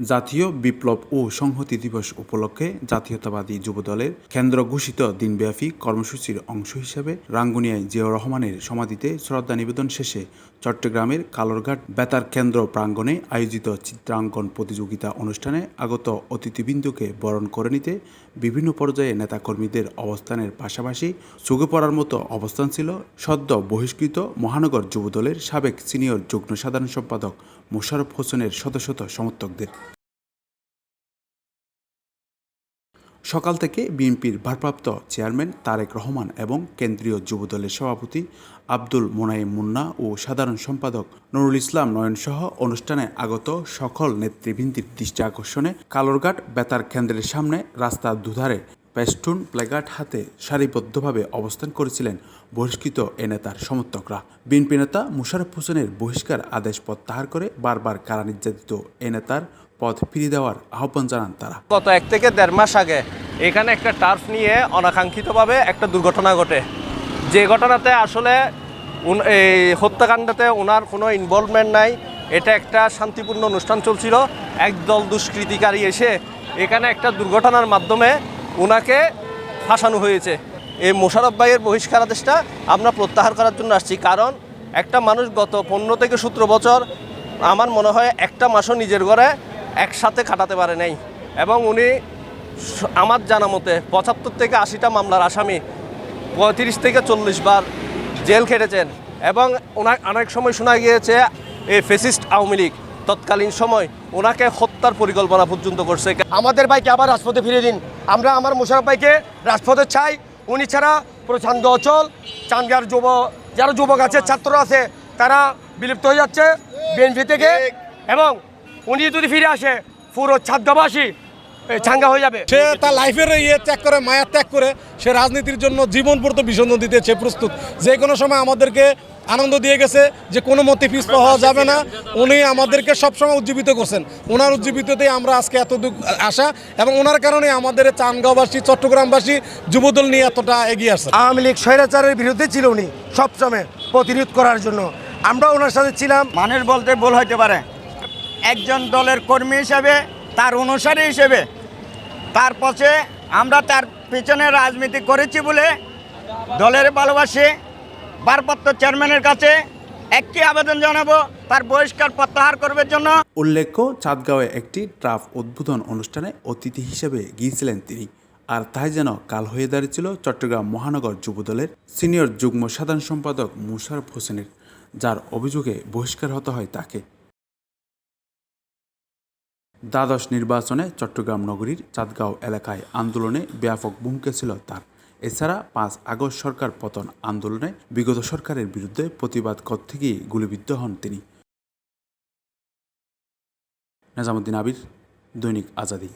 জাতীয় বিপ্লব ও সংহতি দিবস উপলক্ষে জাতীয়তাবাদী যুবদলের কেন্দ্র ঘোষিত দিনব্যাপী কর্মসূচির অংশ হিসেবে রাঙ্গুনিয়ায় জিয়াউর রহমানের সমাধিতে শ্রদ্ধা নিবেদন শেষে চট্টগ্রামের কালরঘাট বেতার কেন্দ্র প্রাঙ্গণে আয়োজিত চিত্রাঙ্কন প্রতিযোগিতা অনুষ্ঠানে আগত অতিথিবৃন্দকে বরণ করে নিতে বিভিন্ন পর্যায়ে নেতাকর্মীদের অবস্থানের পাশাপাশি চোখে পড়ার মতো অবস্থান ছিল সদ্য বহিষ্কৃত মহানগর যুবদলের সাবেক সিনিয়র যুগ্ম সাধারণ সম্পাদক মোশারফ হোসেনের শত শত সমর্থকদের। সকাল থেকে বিএনপির ভারপ্রাপ্ত চেয়ারম্যান তারেক রহমান এবং কেন্দ্রীয় যুবদলের সভাপতি আব্দুল মোনাইম মুন্না ও সাধারণ সম্পাদক নুরুল ইসলাম নয়নসহ অনুষ্ঠানে আগত সকল নেতৃবৃন্দির দৃষ্টি আকর্ষণে কালোরঘাট বেতার কেন্দ্রের সামনে রাস্তার দুধারে পেস্টুন প্লেগার্ড হাতে সারিবদ্ধভাবে অবস্থান করেছিলেন বহিষ্কৃত এ নেতার সমর্থকরা। বিএনপি নেতা মুশারফ হোসেনের বহিষ্কার আদেশ প্রত্যাহার করে বারবার কারা নির্যাতিত এ নেতার পদ ফিরিয়ে দেওয়ার আহ্বান জানান তারা। গত এক থেকে দেড় মাস আগে এখানে একটা টার্ফ নিয়ে অনাকাঙ্ক্ষিতভাবে একটা দুর্ঘটনা ঘটে। যে ঘটনাতে আসলে এই হত্যাকাণ্ডতে ওনার কোনো ইনভলভমেন্ট নাই। এটা একটা শান্তিপূর্ণ অনুষ্ঠান চলছিল। একদল দুষ্কৃতিকারী এসে এখানে একটা দুর্ঘটনার মাধ্যমে ওনাকে ফাঁসানো হয়েছে। এই মোশারফ ভাইয়ের বহিষ্কার আদেশটা আমরা প্রত্যাহার করার জন্য আসছি। কারণ একটা মানুষ গত পনেরো থেকে সতেরো বছর আমার মনে হয় একটা মাসও নিজের ঘরে একসাথে কাটাতে পারে নাই। এবং উনি আমার জানা মতে পঁচাত্তর থেকে আশিটা মামলার আসামি পঁয়ত্রিশ থেকে চল্লিশ বার জেল খেটেছেন। এবং ওনার অনেক সময় শোনা গিয়েছে, এই ফেসিস্ট আওয়ামী লীগ তৎকালীন সময় ওনাকে হত্যার পরিকল্পনা পর্যন্ত করছে। আমাদের ভাইকে আবার রাজপথে ফিরে দিন। আমরা আমার মোশারফ ভাইকে রাজপথে চাই। উনি ছাড়া পুরো চান্দ অচল চান্দগার যুব, যারা যুবক আছে ছাত্র আছে, তারা বিলুপ্ত হয়ে যাচ্ছে বিএনপি থেকে। এবং উনি যদি ফিরে আসে, পুরো ছাদ্যবাসী চাঙ্গা হয়ে যাবে। সে তার লাইফের ইয়ে ত্যাগ করে, মায়া ত্যাগ করে, সে রাজনীতির জন্য জীবন পর্যন্ত বিসর্জন দিতে সে প্রস্তুত। যে কোনো সময় আমাদেরকে আনন্দ দিয়ে গেছে যে কোনো মতে পিস হওয়া যাবে না। উনি আমাদেরকে সবসময় উজ্জীবিত করছেন। ওনার উজ্জীবিততেই আমরা আজকে এত দূর আসা এবং ওনার কারণে আমাদের চানগাঁওবাসী চট্টগ্রামবাসী যুবদল নিয়ে এতটা এগিয়ে আসছে আওয়ামী লীগ স্বৈরাচারের বিরুদ্ধে ছিল উনি সবসময় প্রতিরোধ করার জন্য। আমরা ওনার সাথে ছিলাম। মানুষ বলতে ভুল হইতে পারে। একজন দলের কর্মী হিসেবে তার অনুসারী হিসেবে তার পথে আমরা তার পিছনে রাজনীতি করেছি বলে দলের ভালোবাসি ভারপ্রাপ্ত চেয়ারম্যানের কাছে একটি আবেদন জানাব, তার বহিষ্কার প্রত্যাহার করবার জন্য। উল্লেখ্য, চাঁদগাঁওয়ে একটি ট্রাফ উদ্বোধন অনুষ্ঠানে অতিথি হিসেবে গিয়েছিলেন তিনি। আর তাই যেন কাল হয়ে দাঁড়িয়েছিল চট্টগ্রাম মহানগর যুবদলের সিনিয়র যুগ্ম সাধারণ সম্পাদক মুশারফ হোসেনের, যার অভিযোগে বহিষ্কার হতে হয় তাকে। দ্বাদশ নির্বাচনে চট্টগ্রাম নগরীর চাঁদগাঁও এলাকায় আন্দোলনে ব্যাপক ভূমিকা ছিল তার। এছাড়া পাঁচ আগস্ট সরকার পতন আন্দোলনে বিগত সরকারের বিরুদ্ধে প্রতিবাদ করতে গিয়ে গুলিবিদ্ধ হন তিনি। নিজামুদ্দিন আবির, দৈনিক আজাদি।